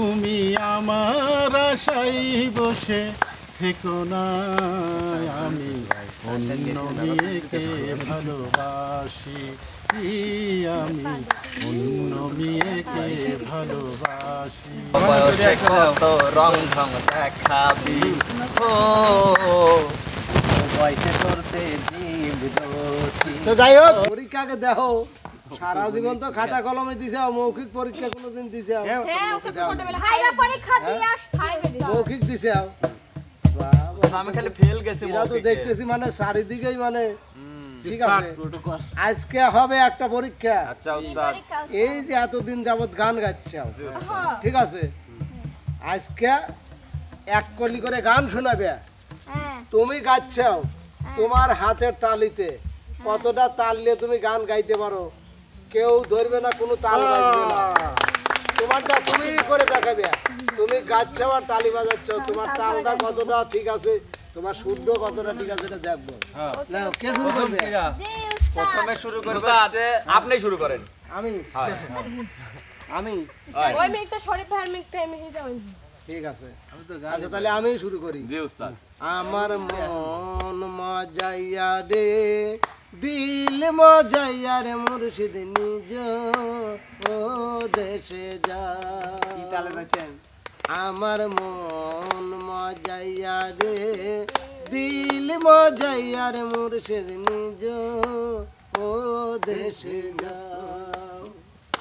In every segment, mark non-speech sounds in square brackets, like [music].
তুমি আমার আশাই বসে থেকো না। আমি অন্য মেয়েকে ভালোবাসি। আমি অন্য মেয়েকে ভালোবাসি। তো রং ঢং দেখাবি? ও তো যাই হোক পরীক্ষাকে দেখো। সারা জীবন তো খাতা কলমে দিছে মৌখিক পরীক্ষা কোনোদিন দিছে। হ্যাঁ ওকে তো ছোটবেলা। হাইরা পরীক্ষা দিয়ে আসছে মৌখিক দিছে আমি খালি ফেল গেছি এরা তো দেখতেছি মানে চারিদিকেই মানে ঠিক আছে। আজকে হবে একটা পরীক্ষা। আচ্ছা উস্তাদ এই যে এতদিন যাবত গান গাচ্ছে ঠিক আছে? আজকে এক কলি করে গান শোনাবে। হ্যাঁ। তুমি গাচ্ছ তোমার হাতের তালিতে। কতটা তাল নিয়ে তুমি গান গাইতে পারো? কেউ ধরবে না কোনো তাল বাজবে না। তোমারটা তুমি করে দেখাবে। তুমি গাছ আর তালি বাজাচ্ছ তোমার তালটা কতটা ঠিক আছে তোমার শুদ্ধ কতটা ঠিক আছে এটা দেখব। কে শুরু করবে প্রথমে শুরু করবে যে আপনি শুরু করেন। আমি? আমি? ওই শরীফ ভাইয়ের আমি যাই ঠিক আছে। আচ্ছা তাহলে আমি শুরু করি। জি উস্তাদ। আমার মন মজাইয়া রে দিল মজাইয়ারে মুর্শিদ নিজ ও দেশে যা। আমার মন মজাইয়া রে দিল মজাইয়ারে মুর্শিদ নিজ ও দেশে যা।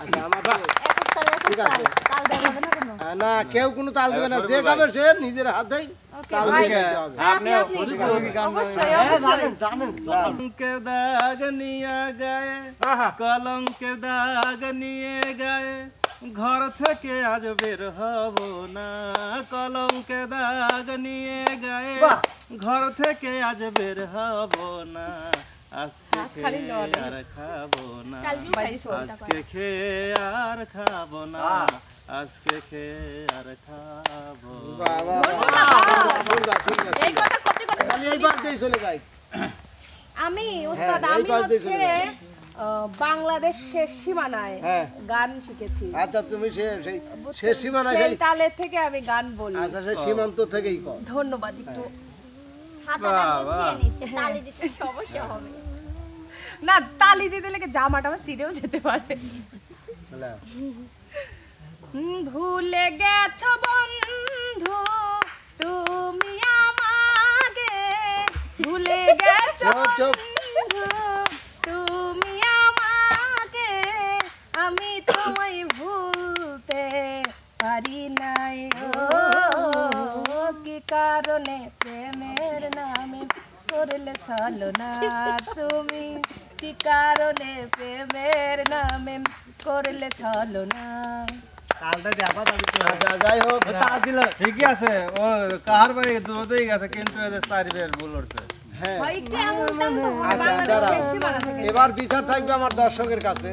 আচ্ছা আমার ঠিক আছে। না কেউ কোনো তাল দেবে না। যে গাবে সে নিজের হাতেই তাল গাইতে হবে। দাগ নিয়ে গায়ে কলঙ্কের দাগ নিয়ে গায়ে ঘর থেকে আজ বের হব না। কলঙ্কের দাগ নিয়ে গায়ে ঘর থেকে আজ বের হব না। আজকে খালি খেয়ে আর খাব না। আজকে খেয়ে আর খাব না। আজকে খেয়ে আর খাব আমি ওস্তাদ হ্যাঁ, আমি হচ্ছে বাংলাদেশের সীমানায় হ্যাঁ। গান শিখেছি। আচ্ছা তুমি সে সেই সে সীমানা সেই সেই তালের থেকে আমি গান বলি। আচ্ছা সীমান্ত থেকেই ধন্যবাদ একটু না তালি দিতে লেগে জামাটা আমার ছিঁড়েও যেতে পারে। ভুলে গেছো বন্ধু তুমি আমাকে। ভুলে গেছো চুপ, চুপ। বন্ধু তুমি আমাকে আমি তোমায় ভুলতে পারি নাই ও কি কারণে প্রেমের নামে করলে চলো না তুমি। কি কারণে প্রেমের নামে করলে চলো না? আচ্ছা যাই হোক। ঠিকই আছে। ও কাহার বাড়ি দুধই গেছে কিন্তু এদের চারিবের ভুল হচ্ছে। হ্যাঁ। কি এমন তেমন তো আচ্ছা। এবার বিচার থাকবে আমার দর্শকের কাছে।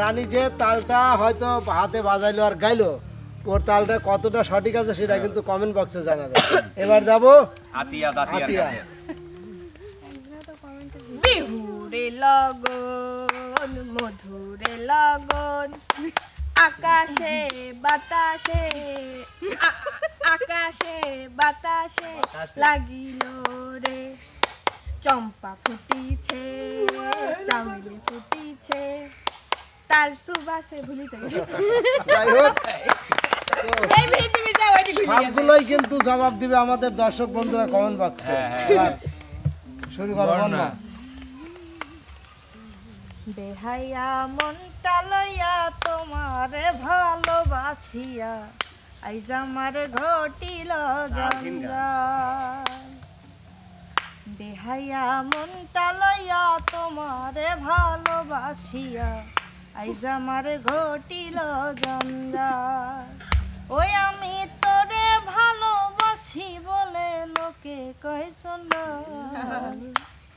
রানী যে তালটা হয়তো হাতে বাজাইলো আর গাইলো ওর তালটা কতটা সঠিক আছে সেটা কিন্তু কমেন্ট বক্সে জানাবে। [coughs] এবার যাব? আতিয়া দাতিয়া আতিয়া। বিহুরে লগন মধুরে লগন আকাশে বাতাসে আকাশে বাতাসে লাগিল রে। চম্পা ফুটিছে চাউলি ফুটিছে তার সুবাসে ভুলিতে। যাই হোক। [laughs] সবগুলোই কিন্তু জবাব দিবে আমাদের দর্শক বন্ধুরা কমেন্ট বক্সে এবার শুরু করো না বেহাইয়া মনটা লইয়া তোমারে ভালোবাসিয়া আইজ আমার ঘটিল জঞ্জাল। বেহাইয়া মনটা লইয়া তোমারে ভালোবাসিয়া আইজ আমার ঘটিল জঞ্জাল। ওই আমি তোরে ভালোবাসি বলে লোকে কয় সুন্দর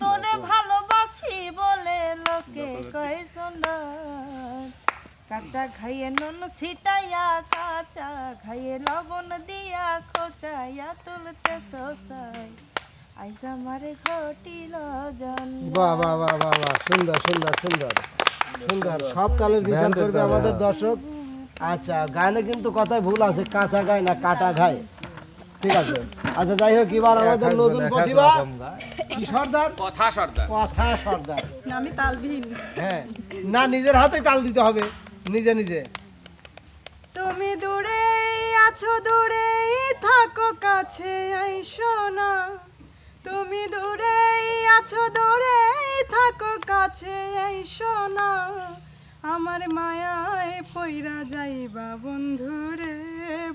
তোরে ভালোবাসি বলে লোকে কয় সুন্দর কাঁচা খাইয়ে নুন ছিটাইয়া কাঁচা খাইয়ে লবণ দিয়া খোঁচাইয়া তুলতে শোষাই আইস আমার ঘটিল জন বাহ বাহ বাহ বাহ বাহ। সুন্দর সুন্দর সুন্দর। সুন্দর। সব বিচার করবে আমাদের দর্শক। আচ্ছা গানে কিন্তু কথায় ভুল আছে কাঁচা গায় না কাটা খায় ঠিক আছে। আচ্ছা যাই হোক এবার আমাদের নতুন প্রতিভা। কি সর্দার? কথা সর্দার। কথা সর্দার। আমি তালবিহীন। হ্যাঁ। না নিজের হাতে তাল দিতে হবে। নিজে নিজে। তুমি দূরে আছো দূরে থাকো কাছে আইসো না। তুমি দূরে আছো দূরে থাকো কাছে আইসো না। আমার মায়ায় পইরা যাইবা বন্ধু রে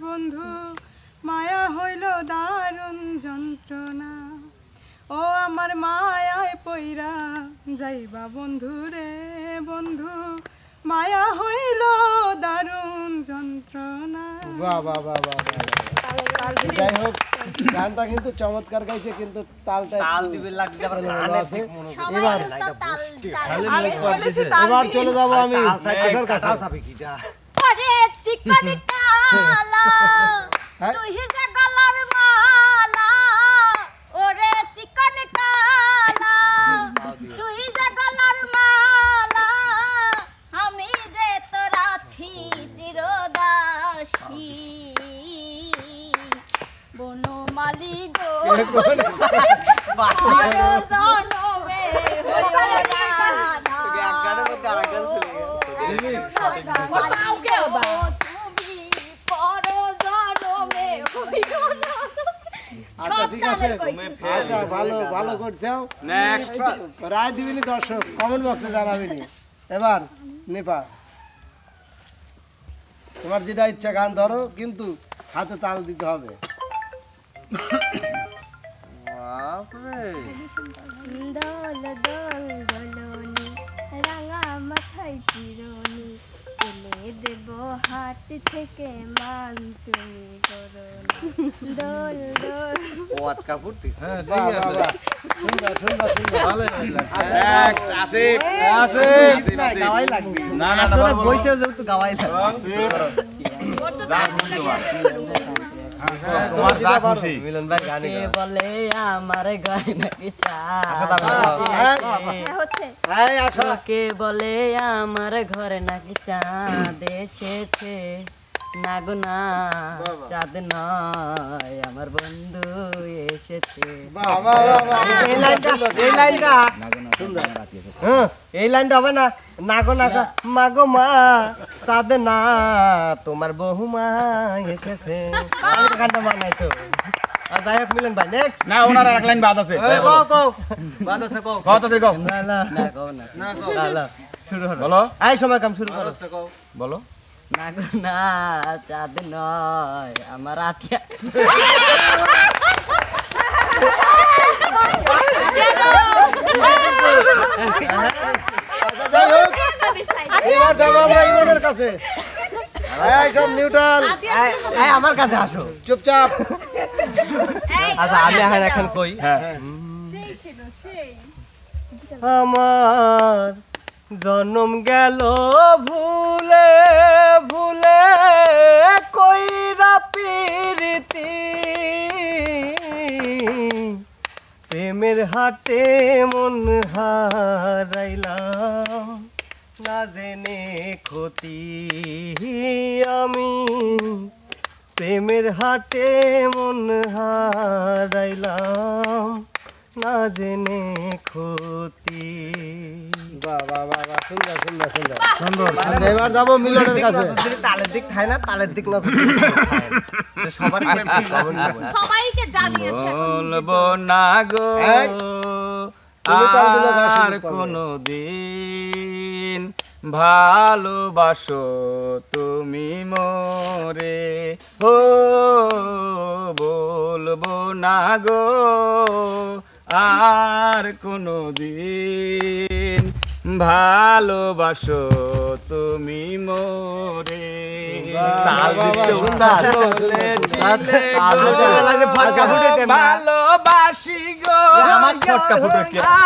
বন্ধু। মায়া হইল দারুণ যন্ত্রণা। ও আমার মায়ায় পইরা যাইবা বন্ধু রে বন্ধু। মায়া হইল দারুণ যন্ত্রণা। বাহ বাহ, বাহ। যাই হোক গানটা কিন্তু চমৎকার গাইছে কিন্তু তালটা আছে। এবার এবার চলে যাব আমি। [laughs] কাছে ওরে চিকন কালা হ্যাঁ? তুই যে গলার মালা ওরে চিকন কালা তুই যে গলার মালা আমি যে তোর আছি চিরদাসী বনমালি গো আরও জনমে হইল রাধা। এক গানের মধ্যে আরেক গান চলে তুমি পর জনমে হইল রাধা। আচ্ছা ঠিক আছে আচ্ছা ভালো ভালো করছ রায় দিবিনি দর্শক কমেন্ট বক্সে জানাবিনি এবার নেপা। তোমার যেটা ইচ্ছা গান ধরো কিন্তু হাতে তাল দিতে হবে। দল দল দলনি রাঙা মাথায় চিরনি তুলে দেব হাট থেকে মান তুমি দল দল ওয়াট হ্যাঁ ঠিক আছে। সুন্দর সুন্দর সুন্দর ভালো লাগছে আসিফ আসিফ গাওয়াই লাগবে। না না আসলে বইছে যেহেতু গাওয়াই লাগবে। তোমার যা খুশি। মিলন ভাই গানে কে বলে আমার গায়ে নাকি চা হচ্ছে। এই আশা। কে বলে আমার ঘরে নাকি চাঁদ এসেছে? না গো না চাঁদ নয় আমার বন্ধু এসেছে। বাহ, বাহ, বাহ, বাহ। এই লাইনটা এই হ্যাঁ, হবে না। না গো না মা গো মা চাঁদ না তোমার বহুমা এসেছে। আমি তো গানটা বানাই তো আর যাই হোক মিলন ভাই নেক্সট না ওনার এক লাইন বাদ আছে। কও, কও। বাদ আছে কও। কও তো কও। না না না কও না। না না শুরু হলো বলো। এই সময় কাম শুরু করো। বলো। না গো না চাঁদ নয় আমার আতিয়া এবার যাব আমরা ইমনের কাছে। এই সব নিউট্রাল এই আমার কাছে আসো। চুপচাপ। আচ্ছা আমি এখন এখন কই? হ্যাঁ। আমার জন্ম গেল ভুলে ভুলে কইরা পিরিতি। প্রেমের হাটে মন হারাইলাম, না জেনে ক্ষতি আমি। প্রেমের হাটে মন হারাইলাম না জেনে ক্ষতি। বাহ বাহ বাহ বাহ সুন্দর সুন্দর সুন্দর। সুন্দর এবার যাব মিলনের কাছে। যদি তালের দিক খায় না তালের দিক না। সবার সবাইকে জানিয়েছে বলব না গো আর। কোনো দিন ভালোবাসো তুমি মোরে। ও বলব না গো আর কোনো দিন ভালোবাসো তুমি মোরে। ভালোবাসি গো?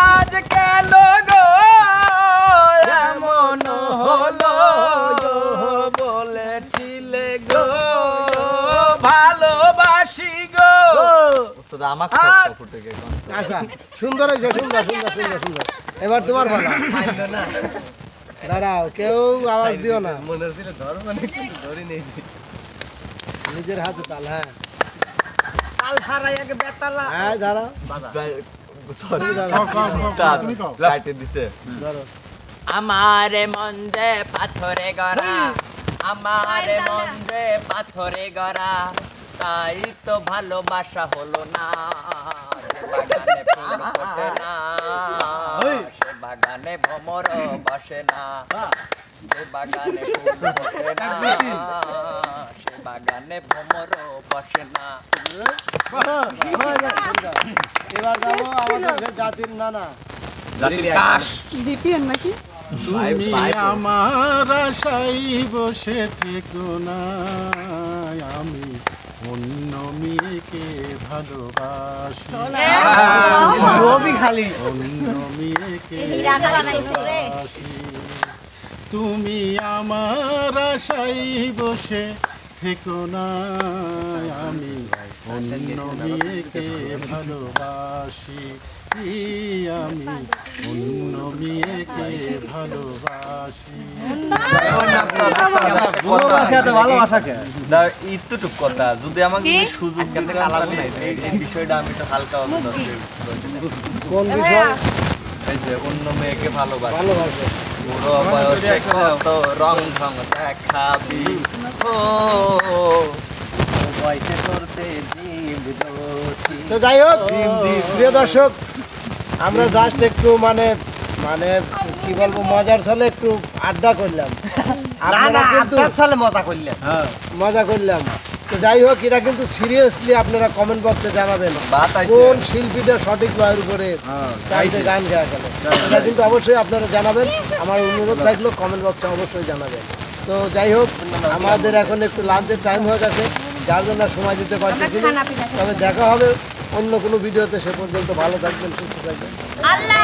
আজ কেন গো এমন আমার আচ্ছা সুন্দর হয়েছে সুন্দর সুন্দর সুন্দর সুন্দর। এবার তোমার ভালো। দাঁড়াও কেউ আওয়াজ দিও না। মনে হচ্ছিল ধরো মানে কিন্তু ধরি নেই নিজের হাতে তাল হ্যাঁ। তাল ছাড়াই আগে বেতালা। হ্যাঁ দাঁড়াও। সরি লাইটে দিছে। ধরো আমার মন্দে পাথরে গড়া। আমার মন্দে পাথরে গড়া। তাই তো ভালোবাসা হলো না। বাগানে ফুল ফোটে না। সে বাগানে ভ্রমর বসে না। সে বাগানে ফুল ফোটে না। সে বাগানে ভ্রমর বসে না। এবার যাব আমাদের জাতির নানা। নাকি তুমি আমার আশাই বসে থেকো না। আমি অন্য মেয়েকে ভালোবাসি রবি খালি। অন্য মেয়েকে ভালোবাসি। তুমি আমার আশাই বসে থেকো না। আমি ভালোবাসি আমি অন্য মেয়েকে ভালোবাসি কথা যদি আমাকে সুযোগ দিতে এই এই বিষয়টা আমি তো হালকা অবস্থা কোন বিষয়? এই যে অন্য মেয়েকে ভালোবাসি। ভালোবাসে রং ঢং দেখাবি ও বয়সে করতে তো যাই হোক প্রিয় দর্শক আমরা জাস্ট একটু মানে মানে কি বলব মজার ছলে একটু আড্ডা করলাম। আপনারা কিন্তু মজা করলেন। মজা করলাম। তো যাই হোক এটা কিন্তু সিরিয়াসলি আপনারা কমেন্ট বক্সে জানাবেন কোন শিল্পীদের সঠিক ভাবের উপরে চাইতে গান গাওয়া গেল। এটা কিন্তু অবশ্যই আপনারা জানাবেন। আমার অনুরোধ থাকল কমেন্ট বক্সে অবশ্যই জানাবেন। তো যাই হোক আমাদের এখন একটু লাঞ্চের টাইম হয়ে গেছে। যার জন্য সময় দিতে পারছি তবে দেখা হবে অন্য কোনো ভিডিওতে। সে পর্যন্ত ভালো থাকবেন সুস্থ থাকবেন। আল্লাহ